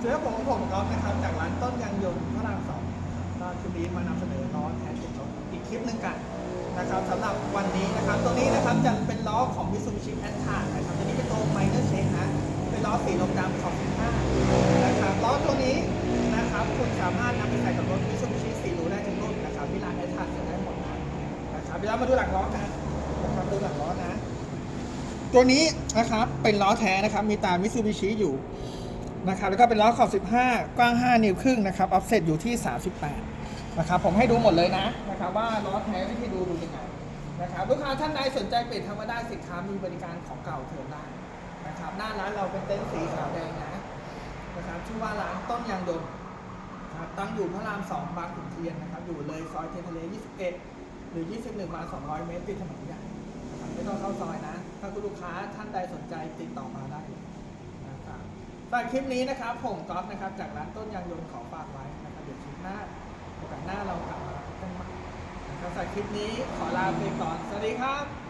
เจอผมผมก๊อนะครับจากร้านต้นยางยนต์พระรามสองก็คลิปนี้มานำเสนอล้อแทนติดรถอีกคลิปหนึ่งกันนะครับสำหรับวันนี้นะครับตัวนี้นะครับจะเป็นล้อของ Mitsubishi a t t a นะครับตัวนี้เป็นตัว Minor Change นะเป็นล้อสีลมดำขอบ15นะครับล้อตัวนี้นะครับคุณสามารถนำไปใส่กับรถ Mitsubishi สีรูได้ทุกรุ่นนะครับที่ร้าน a t t a จะได้หมดนะนะครับเดี๋ยวเรามาดูหลังล้อกันนะครับดูหลังล้อนะ ตัวนี้นะครับเป็นล้อแท้นะครับมีตา Mitsubishi อยู่ นะครับแล้วก็เป็นล้อขอบ 15 กว้าง 5 นิ้วครึ่งนะครับออฟเซ็ตอยู่ที่ 38 นะครับ ผมให้ดูหมดเลยนะนะครับว่าล้อแท้วิธีดูดูยังไงนะครับลูกค้าท่านใดสนใจเปลี่ยนทำมาได้สินค้ามีบริการของเก่าเทิร์นได้นะครับหน้าร้านเราเป็นเต็นท์สีขาวแดงนะนะครับชื่อว่าร้านต้นยางดนนะครับตั้งอยู่พระราม2บางขุนเทียนนะครับอยู่เลยซอยเทนทะเล 21 หรือ 21มา200 เมตรติดถนนใหญ่ไม่ต้องเข้าซอยนะ ถ้าคุณลูกค้าท่านใดสนใจติดต่อมาได้เลยนะครับ ฝากคลิปนี้นะครับ ผมก๊อฟนะครับ จากร้านต้นยางยนต์ขอฝากไว้นะครับเดี๋ยวคลิปหน้าโอกาสหน้าเรากลับมากันใหม่นะครับสำหรับคลิปนี้ขอลาไปก่อน สวัสดีครับ